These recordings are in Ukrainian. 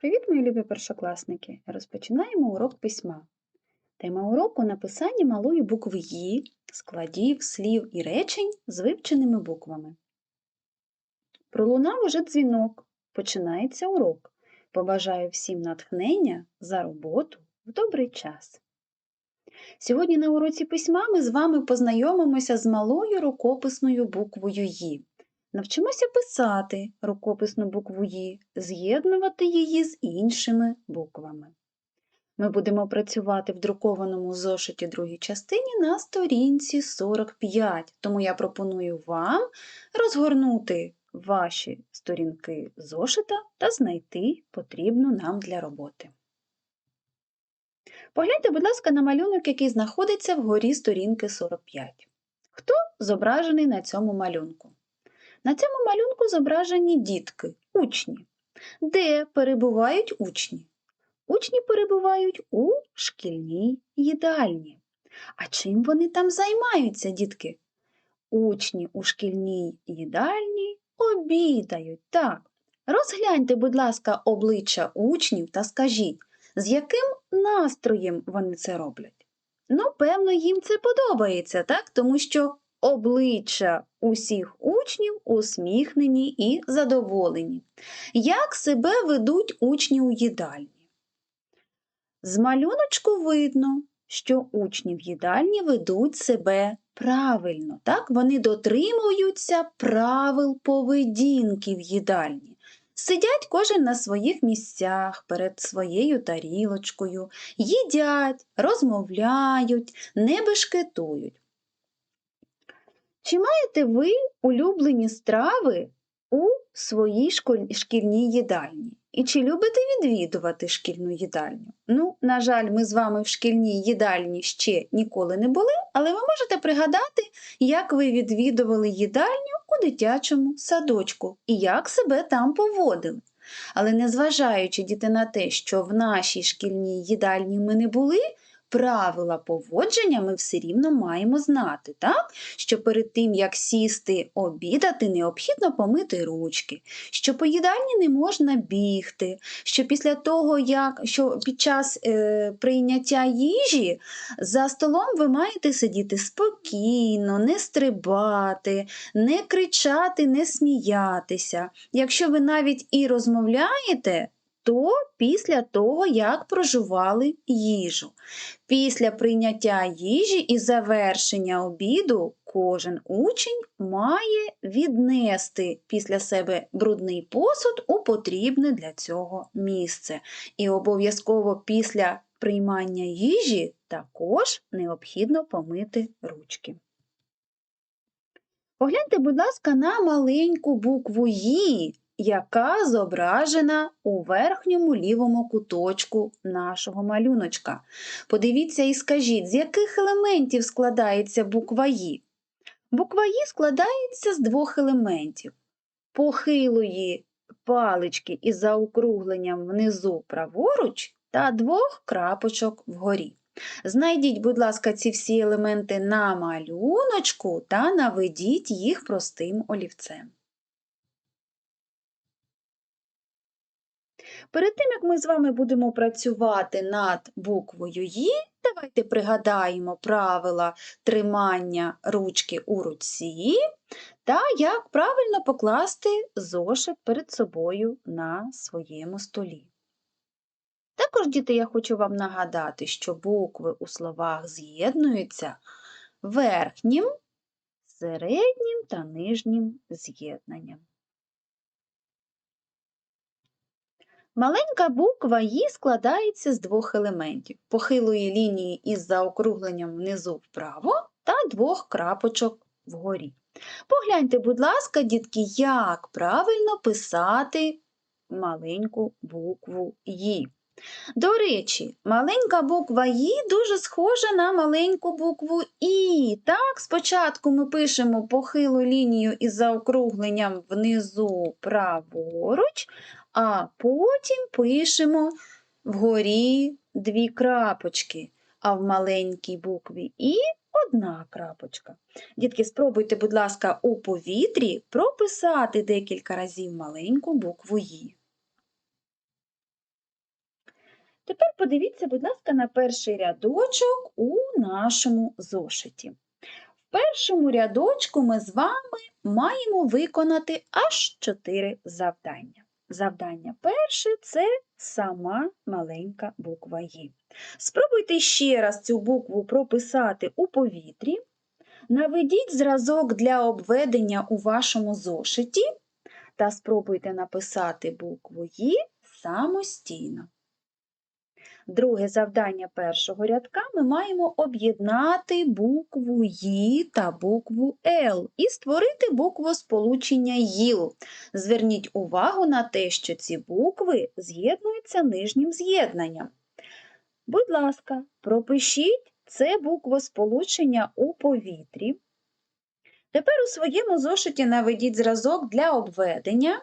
Привіт, мої любі першокласники! Розпочинаємо урок письма. Тема уроку написання малої букви «Ї», складів, слів і речень з вивченими буквами. Пролунав уже дзвінок. Починається урок. Побажаю всім натхнення за роботу в добрий час. Сьогодні на уроці письма ми з вами познайомимося з малою рукописною буквою «Ї». Навчимося писати рукописну букву «Ї», з'єднувати її з іншими буквами. Ми будемо працювати в друкованому зошиті другій частині на сторінці 45, тому я пропоную вам розгорнути ваші сторінки зошита та знайти потрібну нам для роботи. Погляньте, будь ласка, на малюнок, який знаходиться вгорі сторінки 45. Хто зображений на цьому малюнку? На цьому малюнку зображені дітки, учні. Де перебувають учні? Учні перебувають у шкільній їдальні. А чим вони там займаються, дітки? Учні у шкільній їдальні обідають. Так. Розгляньте, будь ласка, обличчя учнів та скажіть, з яким настроєм вони це роблять? Ну, певно, їм це подобається, так? Тому що Обличчя усіх учнів усміхнені і задоволені. Як себе ведуть учні у їдальні? З малюночку видно, що учні в їдальні ведуть себе правильно. Так? Вони дотримуються правил поведінки в їдальні. Сидять кожен на своїх місцях перед своєю тарілочкою, їдять, розмовляють, не бешкетують. Чи маєте ви улюблені страви у своїй шкільній їдальні? І чи любите відвідувати шкільну їдальню? Ну, на жаль, ми з вами в шкільній їдальні ще ніколи не були, але ви можете пригадати, як ви відвідували їдальню у дитячому садочку і як себе там поводили. Але незважаючи діти на те, що в нашій шкільній їдальні ми не були, правила поводження ми все рівно маємо знати, так? що перед тим, як сісти обідати, необхідно помити ручки, що по їдальні не можна бігти, що після того, як що під час е, прийняття їжі за столом ви маєте сидіти спокійно, не стрибати, не кричати, не сміятися. Якщо ви навіть і розмовляєте, то після того, як проживали їжу. Після прийняття їжі і завершення обіду кожен учень має віднести після себе брудний посуд у потрібне для цього місце. І обов'язково після приймання їжі також необхідно помити ручки. Погляньте, будь ласка, на маленьку букву «Ї», яка зображена у верхньому лівому куточку нашого малюночка. Подивіться і скажіть, з яких елементів складається буква «І»? Буква «І» складається з двох елементів похилої палички із заокругленням внизу праворуч та двох крапочок вгорі. Знайдіть, будь ласка, ці всі елементи на малюночку та наведіть їх простим олівцем. Перед тим, як ми з вами будемо працювати над буквою «Ї», давайте пригадаємо правила тримання ручки у руці та як правильно покласти зошит перед собою на своєму столі. Також, діти, я хочу вам нагадати, що букви у словах з'єднуються верхнім, середнім та нижнім з'єднанням. Маленька буква «І» складається з двох елементів похилої лінії із заокругленням внизу вправо та двох крапочок вгорі. Погляньте, будь ласка, дітки, як правильно писати маленьку букву «І». До речі, маленька буква «І» дуже схожа на маленьку букву І. Так, спочатку ми пишемо похилу лінію із заокругленням внизу праворуч, а потім пишемо вгорі дві крапочки, а в маленькій букві І одна крапочка. Дітки, спробуйте, будь ласка, у повітрі прописати декілька разів маленьку букву І. Тепер подивіться, будь ласка, на перший рядочок у нашому зошиті. В першому рядочку ми з вами маємо виконати аж чотири завдання. Завдання перше це сама маленька буква «Ї». Спробуйте ще раз цю букву прописати у повітрі. Наведіть зразок для обведення у вашому зошиті та спробуйте написати букву «Ї» самостійно. Друге завдання першого рядка ми маємо об'єднати букву «Ї» та букву «Л» і створити буквосполучення «ЙІЛ». Зверніть увагу на те, що ці букви з'єднуються нижнім з'єднанням. Будь ласка, пропишіть це буквосполучення у повітрі. Тепер у своєму зошиті наведіть зразок для обведення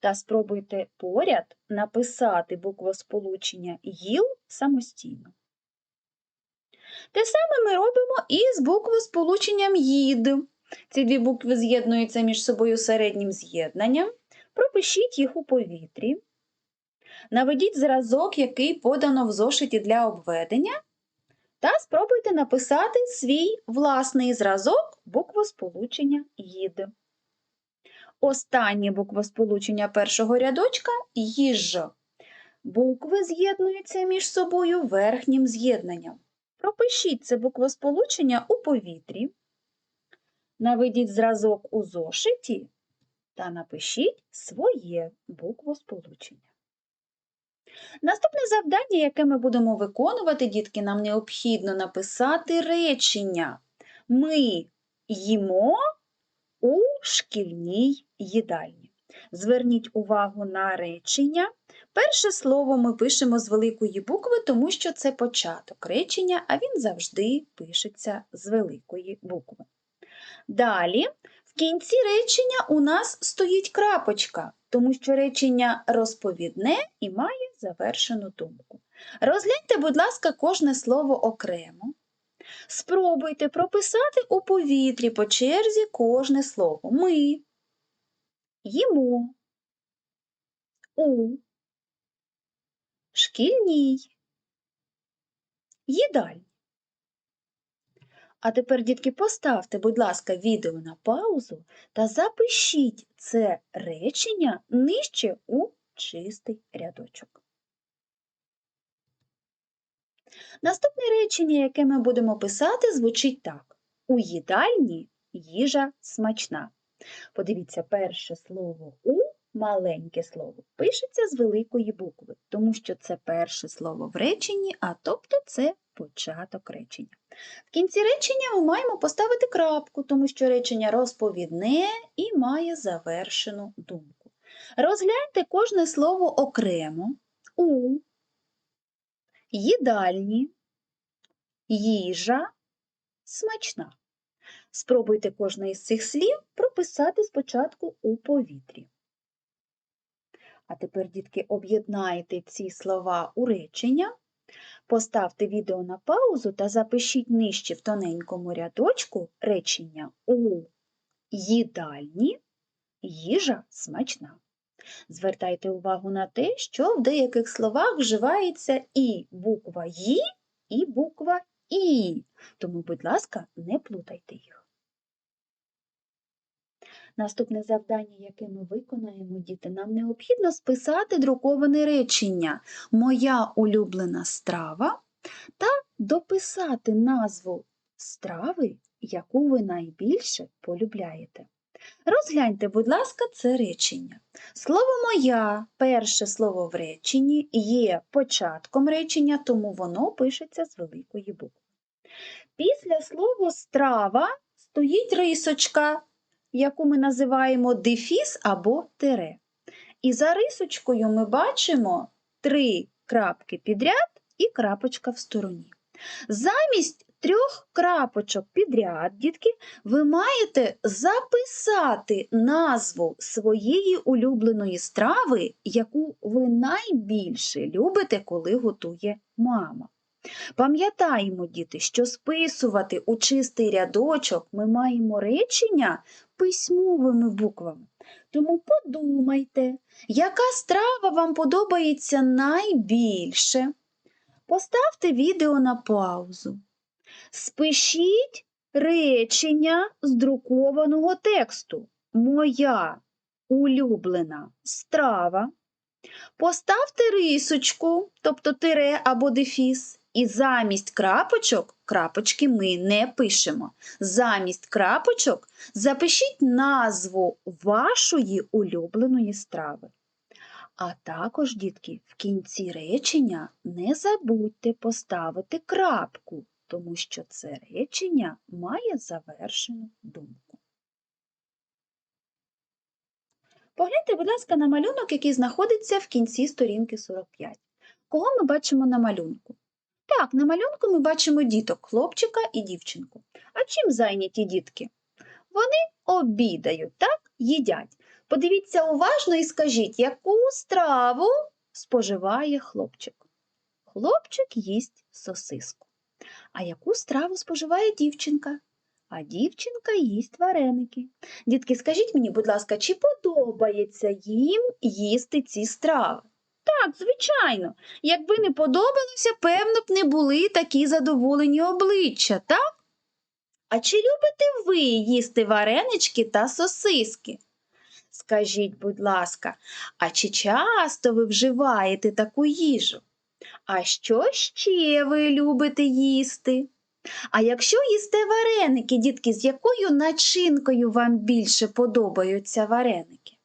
та спробуйте поряд написати буквосполучення «ЙІЛ» самостійно. Те саме ми робимо і з буквосполученням «ЙІД». Ці дві букви з'єднуються між собою середнім з'єднанням. Пропишіть їх у повітрі. Наведіть зразок, який подано в зошиті для обведення, та спробуйте написати свій власний зразок буквосполучення «ЙІД». Останнє буквосполучення першого рядочка їж. Букви з'єднуються між собою верхнім з'єднанням. Пропишіть це буквосполучення у повітрі. Наведіть зразок у зошиті та напишіть своє буквосполучення. Наступне завдання, яке ми будемо виконувати, дітки, нам необхідно написати речення. Ми їмо у шкільній їдальні. Зверніть увагу на речення. Перше слово ми пишемо з великої букви, тому що це початок речення, а він завжди пишеться з великої букви. Далі, в кінці речення у нас стоїть крапочка, тому що речення розповідне і має завершену думку. Розгляньте, будь ласка, кожне слово окремо. Спробуйте прописати у повітрі по черзі кожне слово. Ми їмо у шкільній їдальні. А тепер, дітки, поставте, будь ласка, відео на паузу та запишіть це речення нижче у чистий рядочок. Наступне речення, яке ми будемо писати, звучить так: У їдальні їжа смачна. Подивіться, перше слово у маленьке слово пишеться з великої букви, тому що це перше слово в реченні, а тобто це початок речення. В кінці речення ми маємо поставити крапку, тому що речення розповідне і має завершену думку. Розгляньте кожне слово окремо у їдальні, їжа, смачна. Спробуйте кожне із цих слів прописати спочатку у повітрі. А тепер, дітки, об'єднайте ці слова у речення, поставте відео на паузу та запишіть нижче в тоненькому рядочку речення у їдальні їжа смачна. Звертайте увагу на те, що в деяких словах вживається і буква «ї», і буква І, тому, будь ласка, не плутайте їх. Наступне завдання, яке ми виконаємо, діти, нам необхідно списати друковане речення Моя улюблена страва та дописати назву страви, яку ви найбільше полюбляєте. Розгляньте, будь ласка, це речення. Слово моя, перше слово в реченні, є початком речення, тому воно пишеться з великої букви. Після слова страва стоїть рисочка, яку ми називаємо дефіс або тире. І за рисочкою ми бачимо три крапки підряд і крапочка в стороні. Замість трьох крапочок підряд, дітки, ви маєте записати назву своєї улюбленої страви, яку ви найбільше любите, коли готує мама. Пам'ятаємо, діти, що списувати у чистий рядочок ми маємо речення письмовими буквами. Тому подумайте, яка страва вам подобається найбільше. Поставте відео на паузу. Спишіть речення з друкованого тексту. Моя улюблена страва. Поставте рисочку, тобто тире або дефіс, і замість крапочок крапочки ми не пишемо. Замість крапочок запишіть назву вашої улюбленої страви. А також, дітки, в кінці речення не забудьте поставити крапку, тому що це речення має завершену думку. Погляньте, будь ласка, на малюнок, який знаходиться в кінці сторінки 45. Кого ми бачимо на малюнку? Так, на малюнку ми бачимо діток, хлопчика і дівчинку. А чим зайняті дітки? Вони обідають, так, їдять. Подивіться уважно і скажіть, яку страву споживає хлопчик? Хлопчик їсть сосиску. А яку страву споживає дівчинка? А дівчинка їсть вареники. Дітки, скажіть мені, будь ласка, чи подобається їм їсти ці страви? Так, звичайно. Якби не подобалося, певно б не були такі задоволені обличчя, так? А чи любите ви їсти варенички та сосиски? Скажіть, будь ласка, а чи часто ви вживаєте таку їжу? А що ще ви любите їсти? А якщо їсте вареники, дітки, з якою начинкою вам більше подобаються вареники?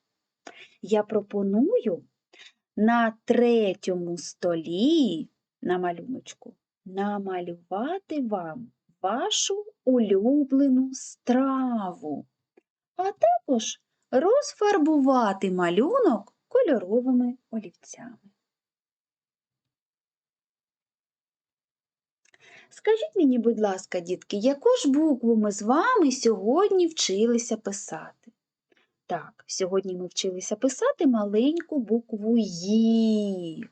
Я пропоную на третьому столі на малюночку намалювати вам вашу улюблену страву, а також розфарбувати малюнок кольоровими олівцями. Скажіть мені, будь ласка, дітки, яку ж букву ми з вами сьогодні вчилися писати? Так, сьогодні ми вчилися писати маленьку букву «Ї».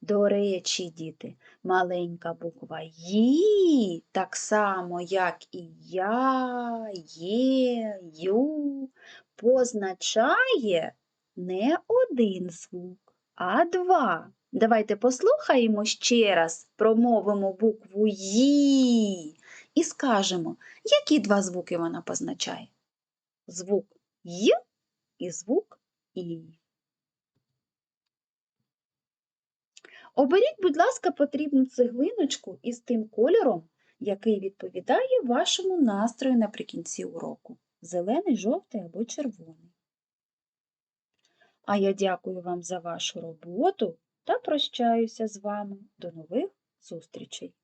До речі, діти, маленька буква «Ї», так само, як і я, є, ю, позначає не один звук, а два. Давайте послухаємо ще раз, промовимо букву «Ї» і скажемо, які два звуки вона позначає. Звук «Й» і звук І. Оберіть, будь ласка, потрібну цеглиночку із тим кольором, який відповідає вашому настрою наприкінці уроку. Зелений, жовтий або червоний. А я дякую вам за вашу роботу та прощаюся з вами. До нових зустрічей!